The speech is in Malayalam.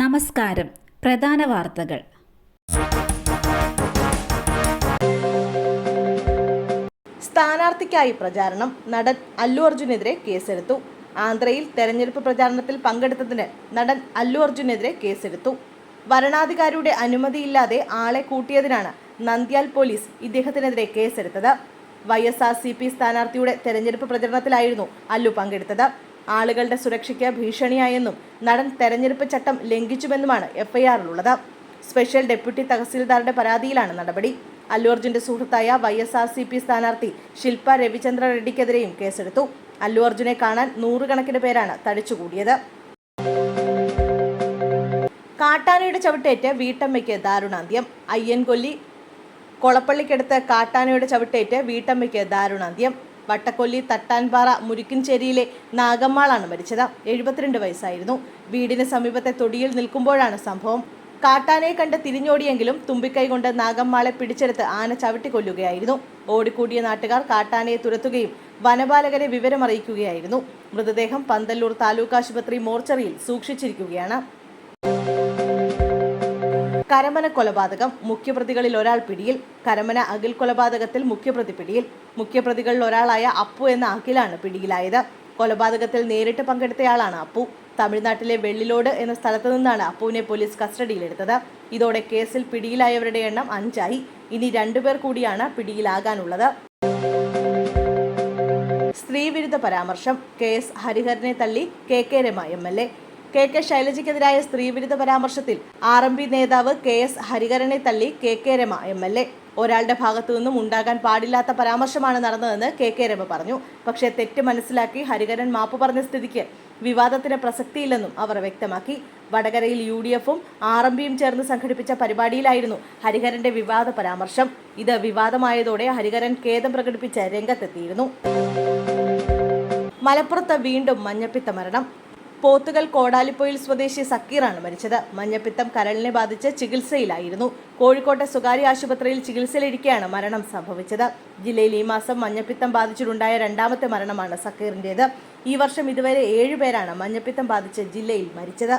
നമസ്കാരം. പ്രധാന വാർത്തകൾ. സ്ഥാനാർത്ഥിക്കായി പ്രചാരണം നടൻ അല്ലു അർജുനെതിരെ കേസെടുത്തു. ആന്ധ്രയിൽ തെരഞ്ഞെടുപ്പ് പ്രചാരണത്തിൽ പങ്കെടുത്തതിന് നടൻ അല്ലു അർജുനെതിരെ കേസെടുത്തു. വരണാധികാരിയുടെ അനുമതിയില്ലാതെ ആളെ കൂട്ടിയതിനാണ് നന്ദ്യാൽ പോലീസ് ഇദ്ദേഹത്തിനെതിരെ കേസെടുത്തത്. Y S R C P സ്ഥാനാർത്ഥിയുടെ തെരഞ്ഞെടുപ്പ് പ്രചരണത്തിലായിരുന്നു അല്ലു പങ്കെടുത്തത്. ആളുകളുടെ സുരക്ഷയ്ക്ക് ഭീഷണിയായെന്നും നടൻ തെരഞ്ഞെടുപ്പ് ചട്ടം ലംഘിച്ചുവെന്നുമാണ് എഫ്ഐആറിലുള്ളത്. സ്പെഷ്യൽ ഡെപ്യൂട്ടി തഹസീൽദാറുടെ പരാതിയിലാണ് നടപടി. അല്ലു സുഹൃത്തായ Y S R C P സ്ഥാനാർത്ഥി ശില്പ രവിചന്ദ്ര റെഡ്ഡിക്കെതിരെയും കേസെടുത്തു. അല്ലു അർജുനെ കാണാൻ നൂറുകണക്കിന് പേരാണ് തടിച്ചുകൂടിയത്. കാട്ടാനയുടെ ചവിട്ടേറ്റ് വീട്ടമ്മയ്ക്ക് ദാരുണാന്ത്യം. അയ്യൻകൊല്ലി കൊളപ്പള്ളിക്കടുത്ത് കാട്ടാനയുടെ ചവിട്ടേറ്റ് വീട്ടമ്മയ്ക്ക് ദാരുണാന്ത്യം. വട്ടക്കൊല്ലി തട്ടാൻപാറ മുരിക്കിൻചേരിയിലെ നാഗമ്മാളാണ് മരിച്ചത്. എഴുപത്തിരണ്ട് വയസ്സായിരുന്നു. വീടിന് സമീപത്തെ തൊടിയിൽ നിൽക്കുമ്പോഴാണ് സംഭവം. കാട്ടാനയെ കണ്ട് തിരിഞ്ഞോടിയെങ്കിലും തുമ്പിക്കൈ കൊണ്ട് നാഗമ്മാളെ പിടിച്ചെടുത്ത് ആന ചവിട്ടിക്കൊല്ലുകയായിരുന്നു ഓടിക്കൂടിയ നാട്ടുകാർ കാട്ടാനയെ തുരത്തുകയും വനപാലകരെ വിവരമറിയിക്കുകയായിരുന്നു. മൃതദേഹം പന്തല്ലൂർ താലൂക്ക് ആശുപത്രി മോർച്ചറിയിൽ സൂക്ഷിച്ചിരിക്കുകയാണ്. കരമന കൊലപാതകം മുഖ്യപ്രതികളിൽ ഒരാൾ പിടിയിൽ കരമന അഖിൽ കൊലപാതകത്തിൽ മുഖ്യപ്രതി പിടിയിൽ മുഖ്യപ്രതികളിൽ ഒരാളായ അപ്പു എന്ന അഖിലാണ് പിടിയിലായത്. കൊലപാതകത്തിൽ നേരിട്ട് പങ്കെടുത്തയാളാണ് അപ്പു. തമിഴ്നാട്ടിലെ വെള്ളിലോട് എന്ന സ്ഥലത്തു നിന്നാണ് അപ്പുവിനെ പോലീസ് കസ്റ്റഡിയിലെടുത്തത്. ഇതോടെ കേസിൽ പിടിയിലായവരുടെ എണ്ണം അഞ്ചായി. ഇനി രണ്ടുപേർ കൂടിയാണ് പിടിയിലാകാനുള്ളത്. സ്ത്രീവിരുദ്ധ പരാമർശം. കെ എസ് ഹരിഹരനെ തള്ളി K K Rema M L A. K K ശൈലജയ്ക്കെതിരായ സ്ത്രീവിരുദ്ധ പരാമർശത്തിൽ ആർ എം പി നേതാവ് കെ എസ് ഹരിഹരനെ തള്ളി K K Rema M L A. ഒരാളുടെ ഭാഗത്തു നിന്നും ഉണ്ടാകാൻ പാടില്ലാത്ത പരാമർശമാണ് നടന്നതെന്ന് കെ കെ രമ പറഞ്ഞു. പക്ഷേ തെറ്റ് മനസ്സിലാക്കി ഹരിഹരൻ മാപ്പ് പറഞ്ഞ സ്ഥിതിക്ക് വിവാദത്തിന് പ്രസക്തിയില്ലെന്നും അവർ വ്യക്തമാക്കി. വടകരയിൽ യു ഡി എഫും ആർ എം പിയും ചേർന്ന് സംഘടിപ്പിച്ച പരിപാടിയിലായിരുന്നു ഹരിഹരന്റെ വിവാദ പരാമർശം. ഇത് വിവാദമായതോടെ ഹരിഹരൻ ഖേദം പ്രകടിപ്പിച്ച് രംഗത്തെത്തിയിരുന്നു. മലപ്പുറത്ത് വീണ്ടും മഞ്ഞപ്പിത്ത മരണം. പോത്തുകൽ കോടാലിപ്പൊയിൽ സ്വദേശി സക്കീറാണ് മരിച്ചത്. മഞ്ഞപ്പിത്തം കരളിനെ ബാധിച്ച് ചികിത്സയിലായിരുന്നു. കോഴിക്കോട്ടെ സ്വകാര്യ ആശുപത്രിയിൽ ചികിത്സയിലിരിക്കെയാണ് മരണം സംഭവിച്ചത്. ജില്ലയിൽ ഈ മാസം മഞ്ഞപ്പിത്തം ബാധിച്ചിട്ടുണ്ടായ രണ്ടാമത്തെ മരണമാണ് സക്കീറിന്റേത് ഈ വർഷം ഇതുവരെ ഏഴുപേരാണ് മഞ്ഞപ്പിത്തം ബാധിച്ച് ജില്ലയിൽ മരിച്ചത്.